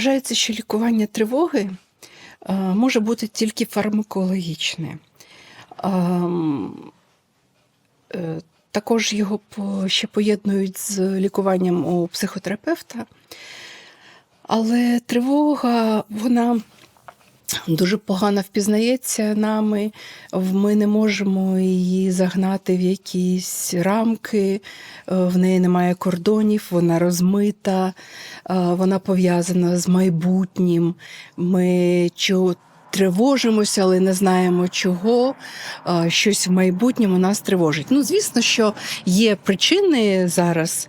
Вважається, що лікування тривоги е, може бути тільки фармакологічне. Ем, е, Також його ще поєднують з лікуванням у психотерапевта. Але тривога, вона дуже погано впізнається нами. Ми не можемо її загнати в якісь рамки, е, в неї немає кордонів, вона розмита, е, вона пов'язана з майбутнім. Ми тривожимося, але не знаємо чого. Е, Щось в майбутньому нас тривожить. Ну, звісно, що є причини зараз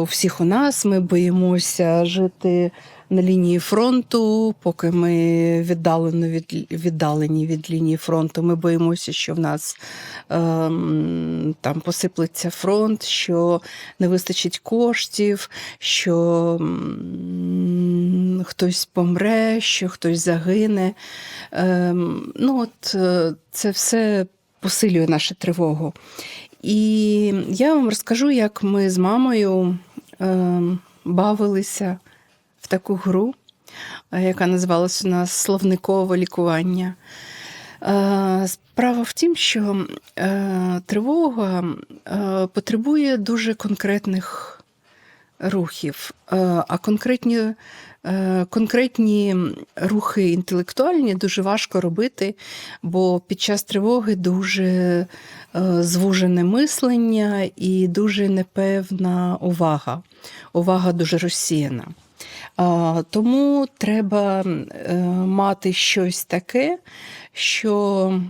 у всіх у нас. Ми боїмося жити на лінії фронту, поки ми віддалено від, віддалені від лінії фронту. Ми боїмося, що в нас ем, там посиплеться фронт, що не вистачить коштів, що м, хтось помре, що хтось загине. Ем, ну, от е, це все посилює нашу тривогу. І я вам розкажу, як ми з мамою ем, бавилися таку гру, е, яка називалась у нас словникове лікування. Е, Справа в тім, що е, тривога потребує дуже конкретних рухів, а конкретні, конкретні рухи інтелектуальні дуже важко робити, бо під час тривоги дуже звужене мислення і дуже непевна увага. Увага дуже розсіяна. Тому треба е, мати щось таке, що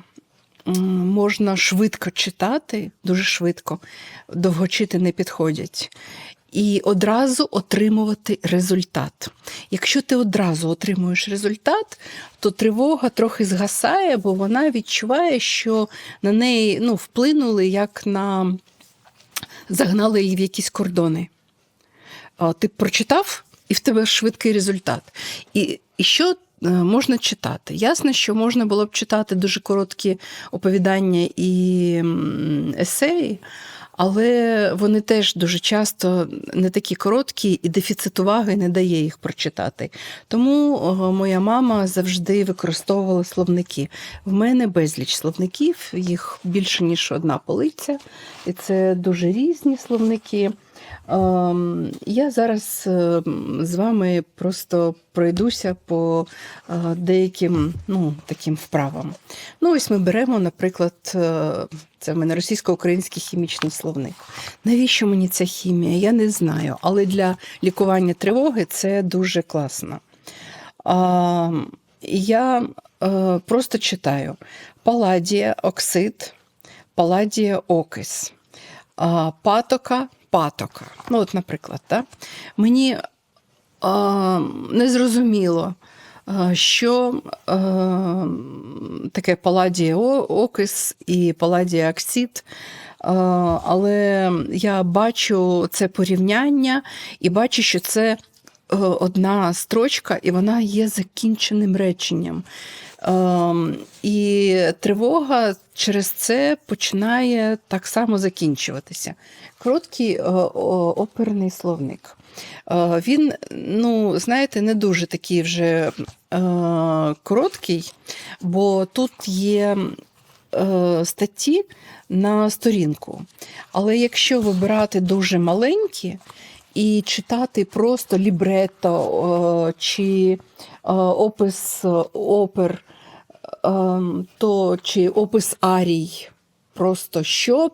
можна швидко читати, дуже швидко, довгочити не підходять. І одразу отримувати результат. Якщо ти одразу отримуєш результат, то тривога трохи згасає, бо вона відчуває, що на неї ну, вплинули як на загнали її в якісь кордони. Ти прочитав, і в тебе швидкий результат. І, і що е, можна читати? Ясно, що можна було б читати дуже короткі оповідання і есеї, але вони теж дуже часто не такі короткі, і дефіцит уваги не дає їх прочитати. Тому моя мама завжди використовувала словники. В мене безліч словників, їх більше ніж одна полиця, і це дуже різні словники. Ем, Я зараз ем, з вами просто пройдуся по е, деяким ну, таким вправам. Ну, ось ми беремо, наприклад, е, це в мене російсько-український хімічний словник. Навіщо мені ця хімія? Я не знаю. Але для лікування тривоги це дуже класно. Я е, просто читаю: паладія оксид, паладія окис, патока патока. Ну, от, наприклад, так? мені е, не зрозуміло, що е, таке паладія окис і паладія оксид. А, Але я бачу це порівняння і бачу, що це е, одна строчка, і вона є закінченим реченням. Ем, І тривога через це починає так само закінчуватися. Короткий е, оперний словник. Е, Він, ну, знаєте, не дуже такий вже е, короткий, бо тут є е, статті на сторінку. Але якщо вибирати дуже маленькі і читати просто лібрето е, чи е, опис опер, е, то чи опис арій, просто що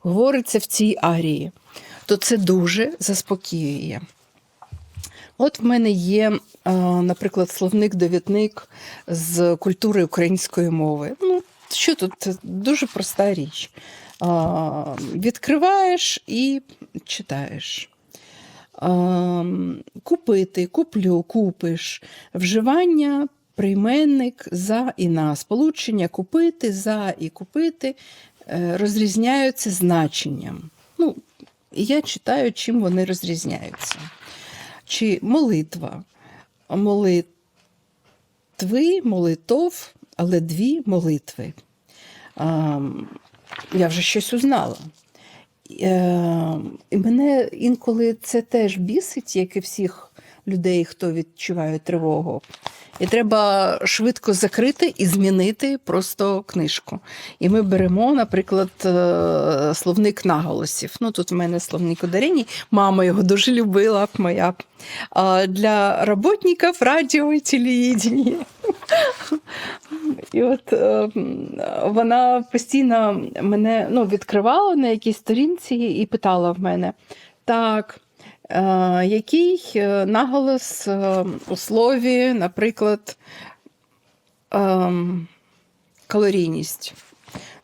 говориться в цій арії, то це дуже заспокоює. От в мене є, наприклад, словник-довідник з культури української мови. Ну, що тут дуже проста річ. Відкриваєш і читаєш. Е, Купити, куплю, купиш. Вживання, прийменник за і на. Сполучення купити, за і купити е, розрізняються значенням. Ну, я читаю, чим вони розрізняються. Чи молитва. Молитви, молитов, але дві молитви. Я вже щось узнала. Е, І мене інколи це теж бісить, як і всіх людей, хто відчуває тривогу. І треба швидко закрити і змінити просто книжку. І ми беремо, наприклад, е, словник наголосів. Ну, тут в мене словник ударень, мама його дуже любила, моя. Для роботників радіо і телевідення. І от е, вона постійно мене ну, відкривала на якійсь сторінці і питала в мене: так, е, який е, наголос е, у слові, наприклад, е, калорійність.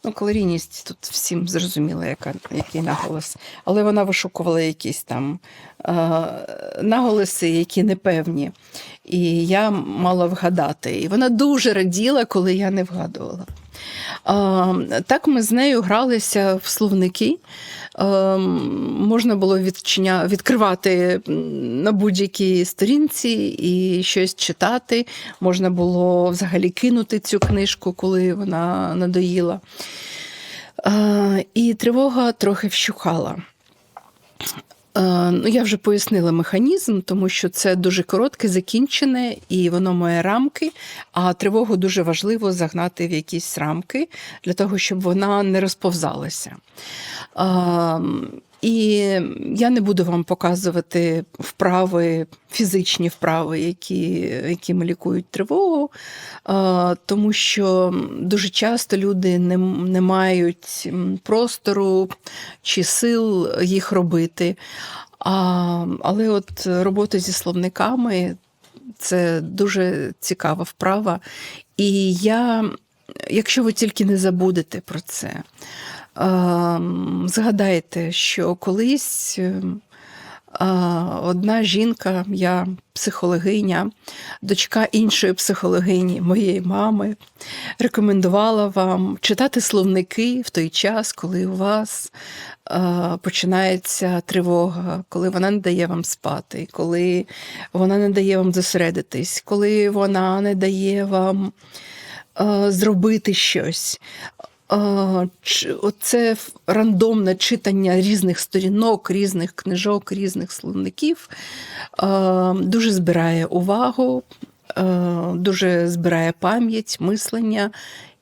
Ну, калорійність тут всім зрозуміло, яка, який наголос. Але вона вишукувала якісь там е, наголоси, які непевні. І я мала вгадати. І вона дуже раділа, коли я не вгадувала. Так ми з нею гралися в словники. Можна було відчиня... відкривати на будь-якій сторінці і щось читати. Можна було взагалі кинути цю книжку, коли вона надоїла. І тривога трохи вщухала. Е, Ну, я вже пояснила механізм, тому що це дуже коротке, закінчене, і воно має рамки. А тривогу дуже важливо загнати в якісь рамки для того, щоб вона не розповзалася. І я не буду вам показувати вправи, фізичні вправи, які, якими лікують тривогу, тому що дуже часто люди не, не мають простору чи сил їх робити. А, але от робота зі словниками це дуже цікава вправа. І я, якщо ви тільки не забудете про це, згадайте, що колись ем, одна жінка, я психологиня, дочка іншої психологині, моєї мами, рекомендувала вам читати словники в той час, коли у вас починається тривога, коли вона не дає вам спати, коли вона не дає вам зосередитись, коли вона не дає вам зробити щось. Оце рандомне читання різних сторінок, різних книжок, різних словників дуже збирає увагу, дуже збирає пам'ять, мислення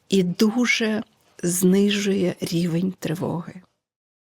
і дуже знижує рівень тривоги.